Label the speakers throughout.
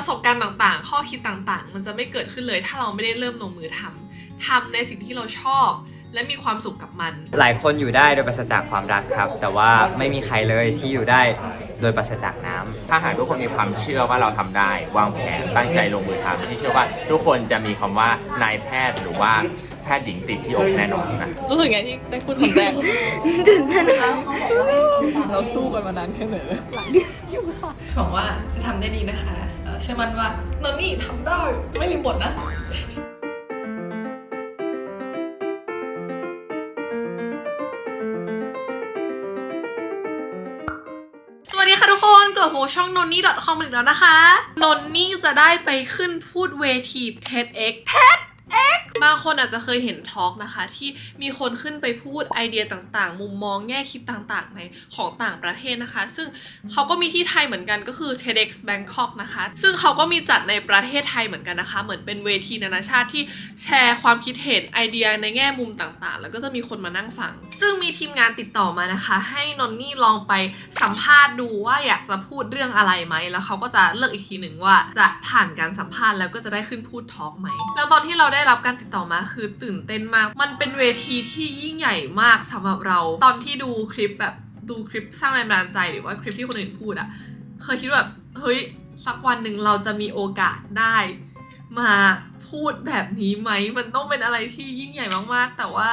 Speaker 1: ประสบการณ์ต่างๆ ข้อคิดต่างๆ มันจะไม่เกิดขึ้นเลยถ้าเราไม่ได้เริ่มลงมือทำทำในสิ่งที่เราชอบ และมีความสุขกับมัน
Speaker 2: หลายคนอยู่ได้โดยปราศจากความรักครับ แต่ว่าไม่มีใครเลยที่อยู่ได้โดยปราศจากน้ำ
Speaker 3: ถ้าหากทุกคนมีความเชื่อว่าเราทำได้ วางแผนตั้งใจลงมือทำที่เชื่อว่าทุกคนจะมีคำว่านายแพทย์หรือว่าแพทย์หญิงติดที่อกแน่นอนนะ
Speaker 1: รู้สึกไงที่ได้พูดคำแรก
Speaker 4: ตื่นเต้นค่ะ
Speaker 1: เราสู้กันมานานแค่ไหนหลังเดือนอยู่ค่ะหวังว่าจะทำได้ดีนะคะ เชื่อมั่นว่านนนี่ทำได้ไม่มีบทนะวัสดีค่ะทุกคนกลับมาช่องนนนี่ .com อีกแล้วนะคะ นนนี่จะได้ไปขึ้นพูดเวที TEDx TED บางคนอาจจะเคยเห็นทอล์กนะคะ ที่มีคนขึ้นไปพูดไอเดียต่างๆ มุมมองแง่คิดต่างๆ ในของต่างประเทศนะคะ ซึ่งเขาก็มีที่ไทยเหมือนกันก็คือ TEDx Bangkok นะคะ ซึ่งเขาก็มีจัดในประเทศไทยเหมือนกันนะคะ เหมือนเป็นเวทีนานาชาติที่แชร์ความคิดเห็นไอเดียในแง่มุมต่างๆ แล้วก็จะมีคนมานั่งฟัง ซึ่งมีทีมงานติดต่อมานะคะ ให้นนนี่ลองไปสัมภาษณ์ดูว่าอยากจะพูดเรื่องอะไรไหม แล้วเขาก็จะเลือกอีกทีหนึ่งว่าจะผ่านการสัมภาษณ์แล้วก็จะได้ขึ้นพูดทอล์กไหม แล้วตอนที่เราได้รับการติดต่อมาคือตื่นเต้นมาก มันเป็นเวทีที่ยิ่งใหญ่มากสำหรับเรา ตอนที่ดูคลิปแบบดูคลิปสร้างแรงบันดาลใจหรือว่าคลิปที่คนอื่นพูดอะเคยคิดแบบเฮ้ยสักวันหนึ่งเราจะมีโอกาสได้ มาพูดแบบนี้ไหม มันต้องเป็นอะไรที่ยิ่งใหญ่มากๆ แต่ว่า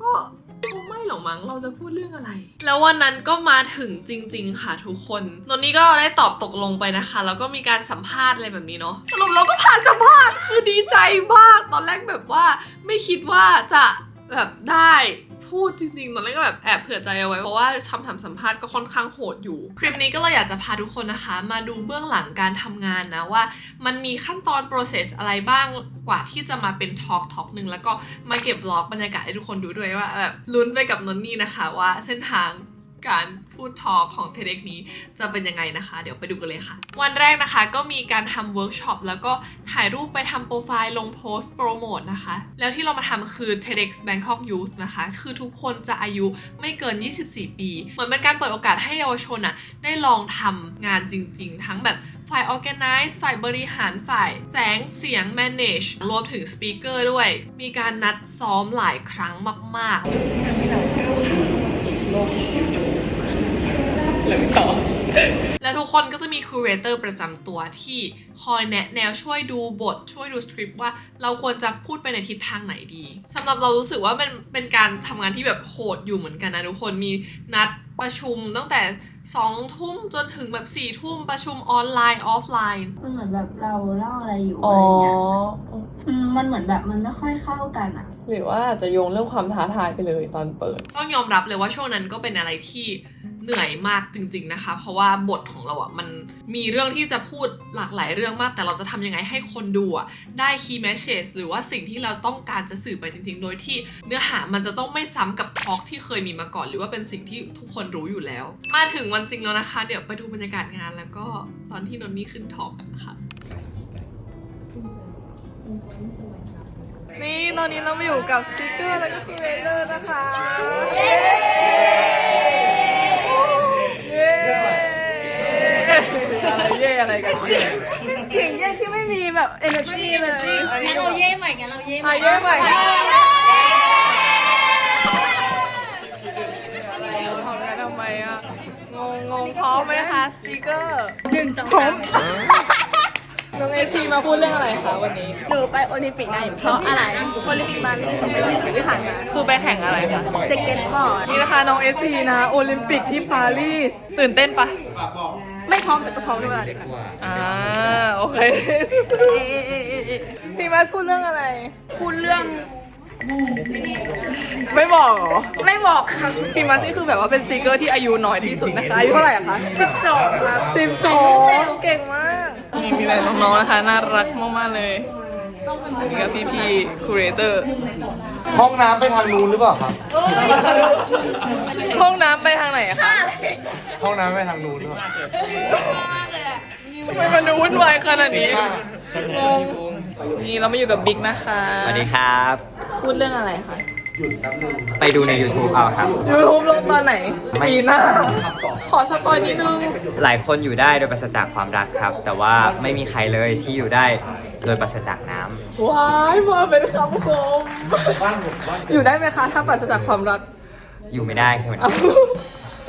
Speaker 1: ก็ คงไม่หรอกมั้งเราจะพูดเรื่องอะไร แล้ววันนั้นก็มาถึงจริง ๆ ค่ะทุกคนนนนี่ก็ได้ตอบตกลงไปนะคะ แล้วก็มีการสัมภาษณ์อะไรแบบนี้เนาะสรุปเราก็ผ่านสัมภาษณ์คือดีใจมาก ตอนแรกแบบว่าไม่คิดว่าจะแบบได้ พูดจริงๆตอนแรกก็แบบแอบเผื่อใจเอาไว้เพราะว่าคำถามสัมภาษณ์ก็ค่อนข้างโหดอยู่ คลิปนี้ก็เลยอยากจะพาทุกคนนะคะ มาดูเบื้องหลังการทำงานนะว่า มันมีขั้นตอน process อะไรบ้างกว่าที่จะมาเป็นทอกทอกหนึ่งแล้วก็มาเก็บบล็อกบรรยากาศให้ทุกคนดูด้วยว่าแบบลุ้นไปกับนนนี่นะคะว่าเส้นทาง การพูดทอของเทเด็กนี้จะเป็นยังไงนะคะ เดี๋ยวไปดูกันเลยค่ะ วันแรกนะคะก็มีการทำเวิร์กช็อปแล้วก็ถ่ายรูปไปทำโปรไฟล์ลงโพสต์โปรโมทนะคะ แล้วที่เรามาทำคือ TEDx Bangkok Youth นะคะ คือทุกคนจะอายุไม่เกิน 24 ปี เหมือนเป็นการเปิดโอกาสให้เยาวชนอะได้ลองทำงานจริง ๆ ทั้งแบบฝ่าย organize ฝ่ายบริหาร ฝ่ายแสงเสียง manage รวมถึง speaker ด้วย มีการนัดซ้อมหลายครั้งมาก ๆ และทุกคนก็จะมี curator ประจำตัวที่คอยแนะแนวช่วยดูบท ช่วยดูสคริปต์ว่าเราควรจะพูดไปในทิศทางไหนดีสำหรับเรารู้สึกว่าเป็นเป็นการทำงานที่แบบโหดอยู่เหมือนกันนะทุกคนมีนัดประชุมตั้งแต่สองทุ่มจนถึงแบบสี่ทุ่มประชุมออนไลน์ออฟไลน์
Speaker 4: มันเหมือนแบบเราเล่าอะไรอยู่
Speaker 5: อ๋
Speaker 4: อะ
Speaker 5: อ
Speaker 4: ไรเงี้ยมมันเหมือนแบบมันไม่ค่อยเข้ากันอะ
Speaker 5: หรือว่าอาจจะโยงเรื่องความท้าทายไปเลยตอนเปิด
Speaker 1: ต้องยอมรับเลยว่าช่วงนั้นก็เป็นอะไรที่ เหนื่อยมากจริง ๆนะคะ เพราะว่าบทของเราอะมันมีเรื่องที่จะพูดหลากหลายเรื่องมาก แต่เราจะทำยังไงให้คนดูอะได้ key message หรือว่าสิ่งที่เราต้องการจะสื่อไปจริง ๆ โดยที่เนื้อหามันจะต้องไม่ซ้ำกับทอล์กที่เคยมีมาก่อน หรือว่าเป็นสิ่งที่ทุกคนรู้อยู่แล้ว มาถึงวันจริงแล้วนะคะ เดี๋ยวไปดูบรรยากาศงานแล้วก็ตอนที่นนนี่ขึ้นทอล์กกันนะคะนี่ตอนนี้เรามาอยู่กับสปีกเกอร์แล้วก็คูเรเตอร์นะคะ
Speaker 5: อะไรเย่อะไรกัน
Speaker 4: เสียงแยกที่ไม่มีแบบ energy เลย
Speaker 6: งั้นเราเย่ใหม่งั้นเราเย่ให
Speaker 5: อา
Speaker 6: ม่
Speaker 5: เย่ใหม่
Speaker 1: อะไรเราทำงานทำไมอะงงงงพร้อมไหมคะสปีกเกอร์
Speaker 6: หนึ่งสอง
Speaker 5: ผ
Speaker 6: สาม
Speaker 5: มน้องเอทีมาพูดเรื่องอะไรคะวันนี้
Speaker 4: หนูไปโอลิมปิกไงเพราะอะไรโอลิมปิกมาปี2024ที่ผ่านมา
Speaker 5: คือไปแข่งอะไรคะ
Speaker 4: สเก็ตบอร์ด
Speaker 5: นี่นะคะน้องเอซีนะโอลิมปิกที่ปารีสตื่นเต้นปะ
Speaker 4: ไม่พร้อมแต่ก็พร้อมในเวลาเดียวกัน
Speaker 5: อ่าโอเคสู้ๆพี่มาสพูดเรื่องอะไร
Speaker 4: พูดเรื่อง
Speaker 5: ไม่บอกเหรอ
Speaker 4: ไม่บอกครับ
Speaker 5: พี่มาสนี่คือแบบว่าเป็นสปีกเกอร์ที่อายุน้อยที่สุดนะคะอายุเท่าไหร่อะคะ
Speaker 4: 12ครับ
Speaker 5: สิบสองเก่งมากนี่มีอะไรน้องๆนะคะ น่ารักมากๆเลย อันนี้ก็พี่พี่คูเรเตอร์
Speaker 2: ห้องน้ำไปทางนู้นหรือเปล่าครับ
Speaker 5: ห้องน้ำไปทางไหนอะคะ
Speaker 2: ห้องน้ำไปทางนู้นหรือเปล่า
Speaker 5: ทำไมมันดูวุ่นวายขนาดนี้งงนี่เรามาอยู่กับบิ๊กนะคะ
Speaker 2: สวัสดีครับ
Speaker 5: พูดเรื่องอะไรคะ
Speaker 2: ไปดูใน YouTube เอาครับ
Speaker 1: ยูทูบลงตอนไหน
Speaker 2: ไม่
Speaker 1: ปีหน้า ขอสปอยนิดนึง
Speaker 2: หลายคนอยู่ได้โดยปราศจากความรักครับ แต่ว่าไม่มีใครเลยที่อยู่ได้โดยปราศจากน้ำ
Speaker 1: ว้ายมาเป็นคำคมอยู่ได้ไหมคะ ถ้าปราศจากความรัก
Speaker 2: อยู่ไม่ได้คือมัน
Speaker 1: เอา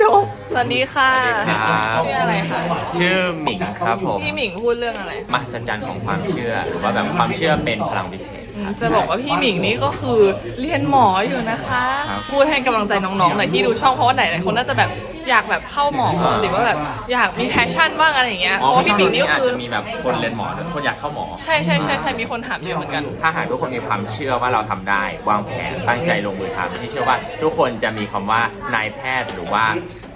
Speaker 1: จบสวัสดีค่ะ
Speaker 3: ครับ
Speaker 1: ชื่ออะไรคะ
Speaker 3: ชื่อหมิงครับผม
Speaker 1: พี่หมิงพูดเรื่องอะไร
Speaker 3: มหัศจรรย์ของความเชื่อ หรือว่าแบบความเชื่อเป็นพลังพิเศษ
Speaker 1: อืม จะบอกว่าพี่หมิงนี่ก็คือเรียนหมออยู่นะคะ
Speaker 3: ครับ
Speaker 1: พูดให้กำลังใจน้องๆหน่อยที่ดูช่องเพราะว่าไหนหลายคนน่าจะแบบอยากแบบเข้าหมอหรือว่าแบบอยากมีแพชชั่นบ้างอะไรอย่างเงี้ยเพ
Speaker 3: อ๋อ
Speaker 1: ราะว่าพี่หมิงนี่ก็
Speaker 3: อาจ
Speaker 1: คือ
Speaker 3: จะมีแบบคนเรียนหมอด้วยคนอยากเข้าหมอ
Speaker 1: ใช่ใช่ใช่ใช่มีคนถามเยอะเหมือนกัน
Speaker 3: ถ้าหากทุกคนมีความเชื่อว่าเราทำได้ วางแผนตั้งใจลงมือทำที่เชื่อว่าทุกคนจะมีคำว่านายแพทย์หรือว่า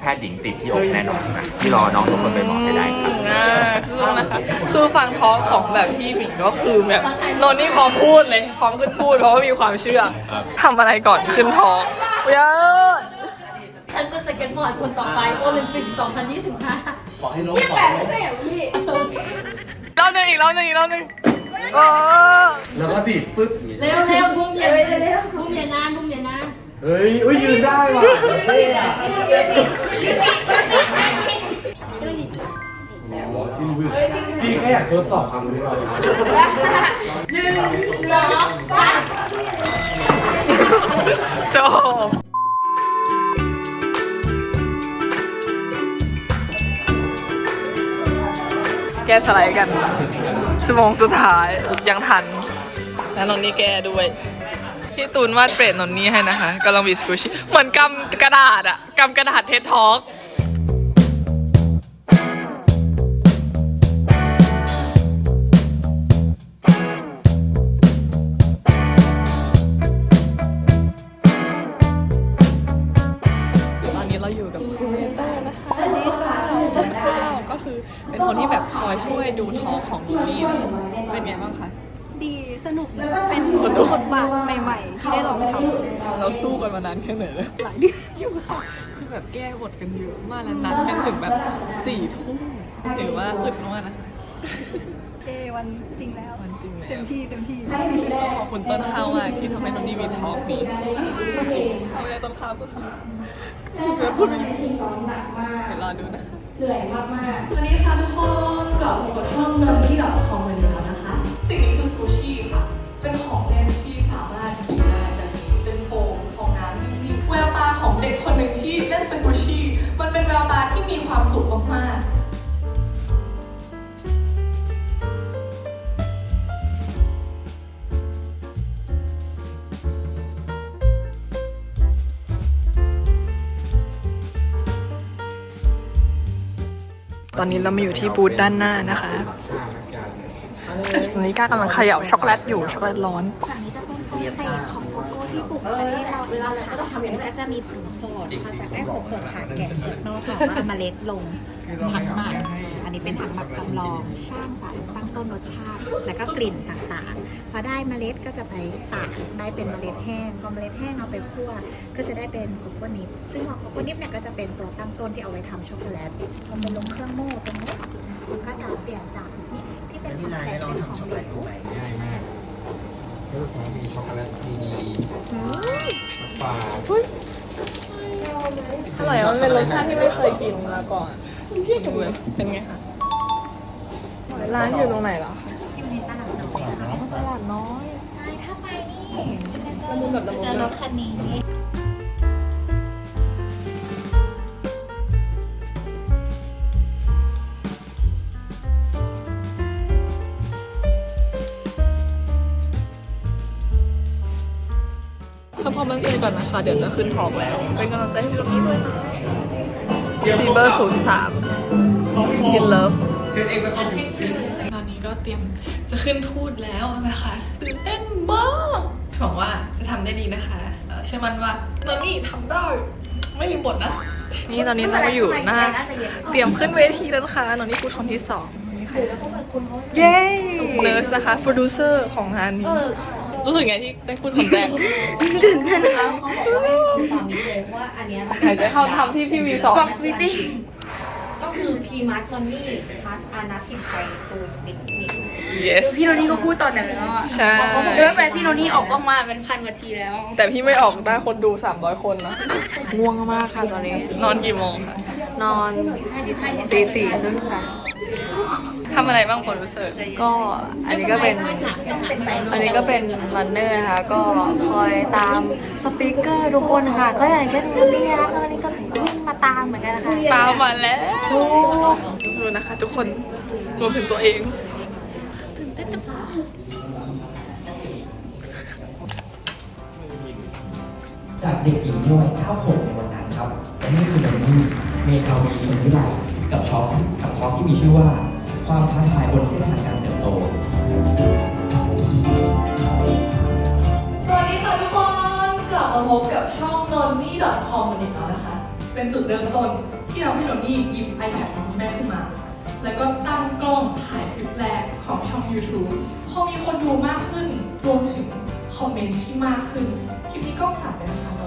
Speaker 3: แพทย์หญิงติดที่อกแน่นอนนะที่รอน้องทุกคนไปหมอให้ได้ครับ
Speaker 1: อ่าสู้นะคะคือฟังท้องของแบบพี่หมิงก็คือแบบโนนนี่พร้อมพูดเลยพร้อมขึ้นพูดเพราะว่ามีความเชื่อ
Speaker 3: ครับ
Speaker 1: ทำอะไรก่อนขึ้นท้องเยอะ
Speaker 6: ฉันเป็นสเก็ตบอร์ดคนต่อไปโอลิมปิก 2025
Speaker 1: รอบหนึงอีกรอบหนึงอีกรอบหนึงโอ้
Speaker 7: แล้วก็ดีดปึ๊บ
Speaker 6: เร็วเร็วบุ้มอย่าเร็วบุ้มอย่านานบุ้มอย่านาน
Speaker 7: เฮ้ยอุ้ยยืนได้ว่ะเท่อะพี่แค่อยากทดสอบความรู้เราครับ
Speaker 6: หนึ่งสองสาม
Speaker 1: จบแกสไลด์กันชั่วโมงสุดท้ายยังทัน แล้วนนนี่แกด้วย พี่ตูนวาดเปรตนนนี่ให้นะคะกำลังบีสกูชิเหมือนกำกระดาษอะกำกระดาษเทสทอกตอนนี้เราอยู่กับครูเรเตอร์นะคะสวัสดีค่ะต้นข้าวก็คือเป็นคนที่แบบคอยช่วยดูทอของนนนี่เป็นไงบ้างคะ
Speaker 4: ดีสนุกเป็นบทบาทใหม่ ๆ ที่ได้ลองทำ
Speaker 1: เราสู้กันมานานแค่ไหนแล้ว
Speaker 4: หลายเดือนอยู่ค่ะ
Speaker 1: คือแบบแก้บทกันเยอะมากแล้วนัดกันถึงแบบสี่ทุ่มหรือว่าอึดมากนะคะ
Speaker 4: เอวันจริงแล้ว
Speaker 1: วันจริงแล้ว
Speaker 4: เต็มที่เต็มที่
Speaker 1: ขอบคุณต้นข้าวมากที่ทำให้นนนี่มีทอล์กนี้ทำอะไรต้นข้าวก็ค่ะคือแบบพูดไม่รู้เดี๋ยวรอดูนะคะ
Speaker 5: สวัสดีค่ะทุกคน มีความสุขมากๆตอนนี้เรามาอยู่ที่บูธด้านหน้านะคะตอนนี้ก้ากำลังเขย่าช็อกโกแลตอยู่ช็อกโกแลตร้อน
Speaker 8: ฝั่งนี้จะ เป็นโปรเซสของโกโก้ที่ปลูกในประเทศเราเองนะคะมันก็จะมีผลสดพอจากได้ผลสดค่ะแกะนอกค่ะว่าเอาเมล็ดลงถังหมักอันนี้เป็นถังหมักจำลองสร้างสารตั้งต้นรสชาติ แล้วก็กลิ่นต่างๆ พอได้เมล็ดก็จะไปตากได้เป็นเมล็ดแห้งพอเมล็ดแห้งเอาไปคั่วก็จะได้เป็นโกโก้นิปซึ่งโกโก้นิปเนี่ยก็จะเป็นตัวตั้งต้นที่เอาไว้ทำช็อกโกแลตพอไปลงเครื่องโม่ตรงนี้ก็จะเปลี่ยนจากนิปที่เป็นของแข็งเป็นของเหลว
Speaker 7: ง่ายมาก แล้วก็มีช็อกโกแลตดีๆฝา
Speaker 1: อร่อยมันเป็นรสชาติที่ไม่เคยกินมาก่อนเลยเป็นไงคะร้านอยู่ตรงไหนเหรอ
Speaker 8: อยู่ในตลาดน้อย
Speaker 1: ตลาดน้อย
Speaker 8: ใช่ ถ้าไปนี่
Speaker 1: จะมุนแบบละ
Speaker 8: รถคันนี้
Speaker 1: ถ้าพอมันเจอก่อนนะคะ เดี๋ยวจะขึ้นทองแล้ว เป็นกำลังใจให้พี่ด้วยนะซีเบอร์ศูนย์สาม in love ตอนนี้ก็เตรียมจะขึ้นพูดแล้วนะคะตื่นเต้นมากหวังว่าจะทำได้ดีนะคะเอ่อเชื่อมั่นว่านนนี่ทำได้ ไม่มีบทนะ นี่ตอนนี้เราก็อยู่หน้าเตรียมขึ้นเวทีแล้วนะคะนนนี่พูดคนที่สองนี่ค่ะเย้เนิร์สนะคะโปรดิวเซอร์ของงานนี้ รู้สึกไงที่ได้พูดคนแรก
Speaker 8: ตื่นเต้นนะคะเขาบอกว่าตอนนี้เลยว่าอันเนี้ย
Speaker 1: หายใจเข้าทำที่พี่วีสอน
Speaker 8: บ็อกซ์มิติ้งก็คือพีมาร์คอนนี่พัทอานาทิพไทยตูปิกนิก
Speaker 1: yes
Speaker 4: พี่โนนี่ก็พูดต่อจากแล้วอะ
Speaker 1: ใช่
Speaker 4: แล้วแบบพี่โนนี่ออกกล้องมาเป็นพันกว่าทีแล้ว
Speaker 1: แต่พี่ไม่ออกได้คนดู 300 คนนะ
Speaker 9: ง่วงมากค่ะตอนนี้
Speaker 1: นอนกี่โมงคะ
Speaker 9: นอนตีสี่ครึ่งค่ะ
Speaker 1: ทำอะไรบ้างคนรู้สึก
Speaker 9: ก็อันนี้ก็เป็น อันนี้ก็เป็นรันเนอร์นะคะ ก็คอยตามสปีกเกอร์ทุกคนค่ะ ก็อย่างเช่นวันนี้นะคะวันนี้ก็วิ่งมาตามเหมือนกันนะคะ
Speaker 1: ตามมาแล้วดูนะคะทุกคนรวมถึงตัวเอง
Speaker 10: จากเด็กหญิงในวัย9ขวบในวันนั้นครับและนี่คือนนนี่เมทาวีชนวิไลกับช็อปกับท็อปที่มีชื่อว่า ความท้าทายบนเส้นทางการเติบโต
Speaker 5: สวัสดีค่ะทุกคน กลับมาพบกับช่องนนนี่ .com วันนี้แล้วนะคะ เป็นจุดเริ่มต้นที่เราให้นนนี่หยิบ iPad ของแม่ขึ้นมา แล้วก็ตั้งกล้องถ่ายคลิปแรกของช่อง YouTube พอมีคนดูมากขึ้นรวมถึงคอมเมนต์ที่มากขึ้น คลิปนี้กล้องสั่นไปนะคะ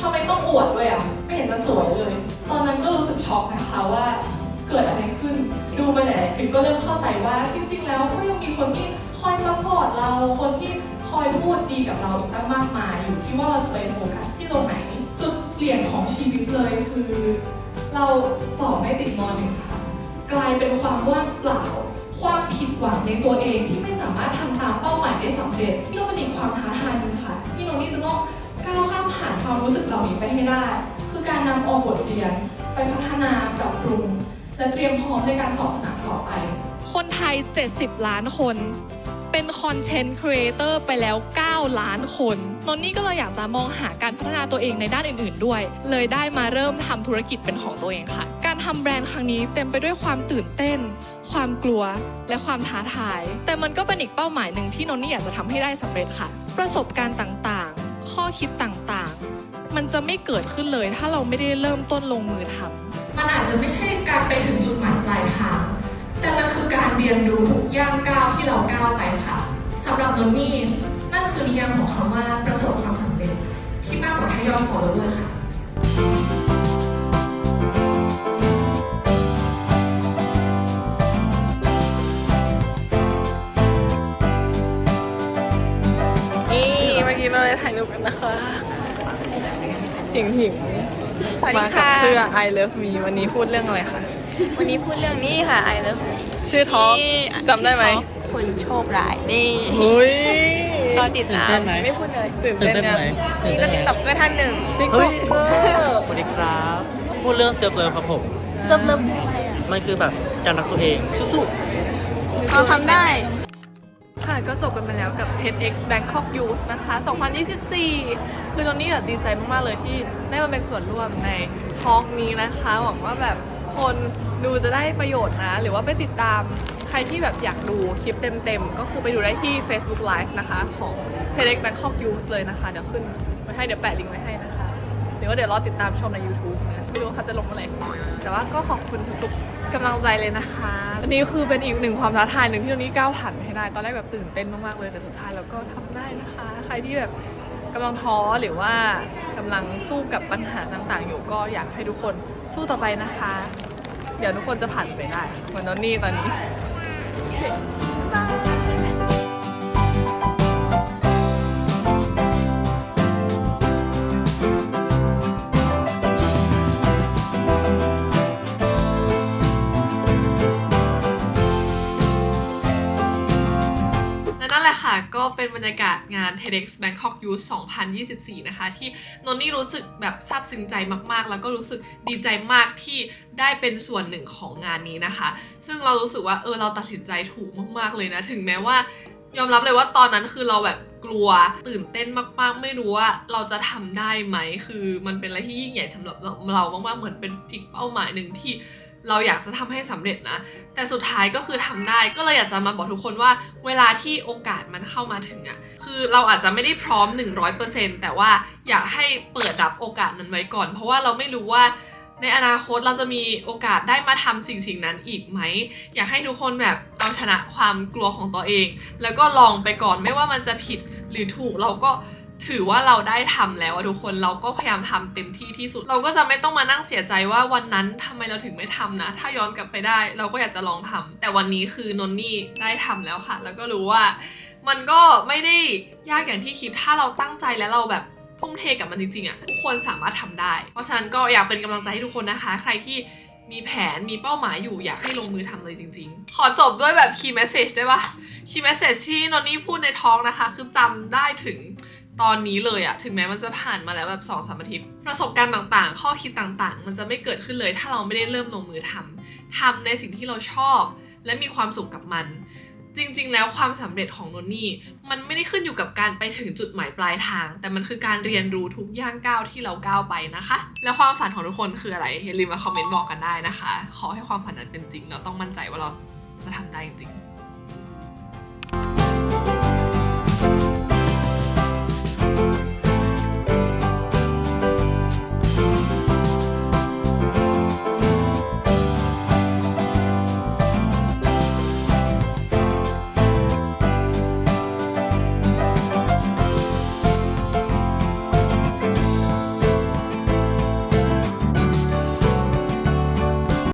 Speaker 5: ทำไมต้องอวดด้วยอะ ไม่เห็นจะสวยเลย ตอนนั้นก็รู้สึกช็อกนะคะว่าเกิดอะไรขึ้น ดูไปหลายๆคลิปก็เริ่มเข้าใจว่าจริง ๆ แล้วก็ยังมีคนที่คอยซัพพอร์ตเรา คนที่คอยพูดดีกับเราอีกตั้งมากมาย อยู่ที่ว่าเราจะไปโฟกัสที่ตรงไหน จุดเปลี่ยนของชีวิตเลยคือ เราสอบไม่ติดมหนึ่งค่ะ กลายเป็นความว่างเปล่า ความผิดหวังในตัวเองที่ไม่สามารถทำตามเป้าหมายได้สำเร็จนี่ก็เป็นอีกความท้าทายหนึงค่ะ ที่โนนี่จะต้อง ก้าวข้ามผ่านความรู้สึกเหล่านี้ไปให้ได้ คือการนำเอาบทเรียน ไปพัฒนาปรับปรุง และเตรียมพร้อมในการสอบสนามต่อไป คนไทย 70 ล้านคน เป็นคอนเทนต์ครีเอเตอร์ไปแล้ว 9 ล้านคนนนนี่ก็เลยอยากจะมองหาการพัฒนาตัวเองในด้านอื่น ๆ ด้วย เลยได้มาเริ่มทำธุรกิจเป็นของตัวเองค่ะ การทำแบรนด์ครั้งนี้เต็มไปด้วยความตื่นเต้น ความกลัว และความท้าทาย แต่มันก็เป็นอีกเป้าหมายหนึ่งที่นนนี่อยากจะทำให้ได้สำเร็จค่ะ ประสบการณ์ต่างๆ ข้อคิดต่างๆ มันจะไม่เกิดขึ้นเลยถ้าเราไม่ได้เริ่มต้นลงมือทำมันอาจจะไม่ใช่การไปถึงจุดหมายปลายทาง แต่มันคือการเรียนรู้ทุกย่างก้าวที่เราก้าวไปค่ะสำหรับนนนี่นั่นคือนิยามของคำว่าประสบความสำเร็จที่มากกว่าแค่ยอดฟอลโลเวอร์ค่ะ
Speaker 1: นนะคะหิงหิงมากับเสื้อ I love me วันนี้พูดเรื่องอะไรคะ
Speaker 9: วันนี้พูดเรื่องนี้ค่ะ I love
Speaker 1: ชื่อท็อปจำได้ไหม
Speaker 9: คุณโชคร้ายนี่
Speaker 1: อุ้ย
Speaker 9: รอติดตามไม่พูดเลย
Speaker 1: ตื่นเต้นยัง
Speaker 9: นี่ก็ติ๊กต็อกเกอร์ท่านหนึ่ง
Speaker 1: ติ๊กต็อกเกอร์
Speaker 11: สวัสดีครับ พูดเรื่องเซลฟ์เลิฟครับผม
Speaker 9: เซิร์ฟเลิฟอะไรอะ
Speaker 11: มันคือแบบการรักตัวเองสู้
Speaker 9: เราทำได้
Speaker 1: ค่ะ ก็จบกันไปแล้วกับ TEDx Bangkok Youth นะคะ 2024 คือตอนนี้แบบดีใจมาก ๆ เลยที่ได้มาเป็นส่วนร่วมในทอล์กนี้นะคะ หวังว่าแบบคนดูจะได้ประโยชน์นะ หรือว่าไปติดตามใครที่แบบอยากดูคลิปเต็ม ๆ ก็คือไปดูได้ที่ Facebook Live นะคะ ของ TEDx Bangkok Youth เลยนะคะ เดี๋ยวขึ้นไว้ให้เดี๋ยวแปะลิงก์ไว้ให้นะคะหรือว่าเดี๋ยวรอติดตามชมใน YouTube นะไม่รู้เขาจะลงเมื่อไหร่แต่ว่าก็ขอบคุณทุกๆ กำลังใจเลยนะคะอันนี้คือเป็นอีกหนึ่งความท้าทายหนึ่งที่ตอนนี้ก้าวผ่านไปให้ได้ ตอนแรกแบบตื่นเต้นมากๆเลย แต่สุดท้ายเราก็ทำได้นะคะ ใครที่แบบกำลังท้อหรือว่ากำลังสู้กับปัญหาต่างๆ อยู่ก็อยากให้ทุกคนสู้ต่อไปนะคะ เดี๋ยวทุกคนจะผ่านไปได้เหมือนนนนี่ตอนนี้ ค่ะ ก็เป็นบรรยากาศงาน TEDx Bangkok Youth 2024 นะคะ ที่นนนี่รู้สึกแบบซาบซึ้งใจมากๆ แล้วก็รู้สึกดีใจมากที่ได้เป็นส่วนหนึ่งของงานนี้นะคะ ซึ่งเรารู้สึกว่าเออเราตัดสินใจถูกมากๆเลยนะ ถึงแม้ว่ายอมรับเลยว่าตอนนั้นคือเราแบบกลัวตื่นเต้นมากๆ ไม่รู้ว่าเราจะทำได้ไหม คือมันเป็นอะไรที่ยิ่งใหญ่สำหรับเรามากๆเหมือนเป็นอีกเป้าหมายหนึ่งที่ เราอยากจะทำให้สำเร็จนะ แต่สุดท้ายก็คือทำได้ก็เลยอยากจะมาบอกทุกคนว่า เวลาที่โอกาสมันเข้ามาถึงอะ่ะคือเราอาจจะไม่ได้พร้อม 100%แต่ว่าอยากให้เปิดรับโอกาสนั้นไว้ก่อน เพราะว่าเราไม่รู้ว่าในอนาคตเราจะมีโอกาสได้มาทำสิ่งสิ่งนั้นอีกไหม อยากให้ทุกคนแบบเอาชนะความกลัวของตัวเอง แล้วก็ลองไปก่อนไม่ว่ามันจะผิดหรือถูกเราก็ ถือว่าเราได้ทำแล้วอะทุกคนเราก็พยายามทำเต็มที่ที่สุด เราก็จะไม่ต้องมานั่งเสียใจว่าวันนั้นทำไมเราถึงไม่ทำนะ ถ้าย้อนกลับไปได้ เราก็อยากจะลองทำแต่วันนี้คือนนนี่ได้ทำแล้วค่ะ แล้วก็รู้ว่า มันก็ไม่ได้ยากอย่างที่คิดถ้าเราตั้งใจและเราแบบทุ่มเทกับมันจริงๆอะทุกคนสามารถทำได้ เพราะฉะนั้นก็อยากเป็นกำลังใจให้ทุกคนนะคะ ใครที่มีแผนมีเป้าหมายอยู่อยากให้ลงมือทำเลยจริง ๆ ขอจบด้วยแบบ key message ได้ปะ key message ที่นนนี่พูดในท้องนะคะ คือจำได้ถึง ตอนนี้เลยอะถึงแม้มันจะผ่านมาแล้วแบบสองสามอาทิตย์ประสบการณ์ต่างๆ ข้อคิดต่างๆ มันจะไม่เกิดขึ้นเลยถ้าเราไม่ได้เริ่มลงมือทำทำในสิ่งที่เราชอบ และมีความสุขกับมัน จริงๆ แล้วความสำเร็จของนนนี่มันไม่ได้ขึ้นอยู่กับการไปถึงจุดหมายปลายทาง แต่มันคือการเรียนรู้ทุกย่างก้าวที่เราก้าวไปนะคะ และความฝันของทุกคนคืออะไรอย่าลืมมาคอมเมนต์บอกกันได้นะคะ ขอให้ความฝันนั้นเป็นจริงเราต้องมั่นใจว่าเราจะทำได้จริง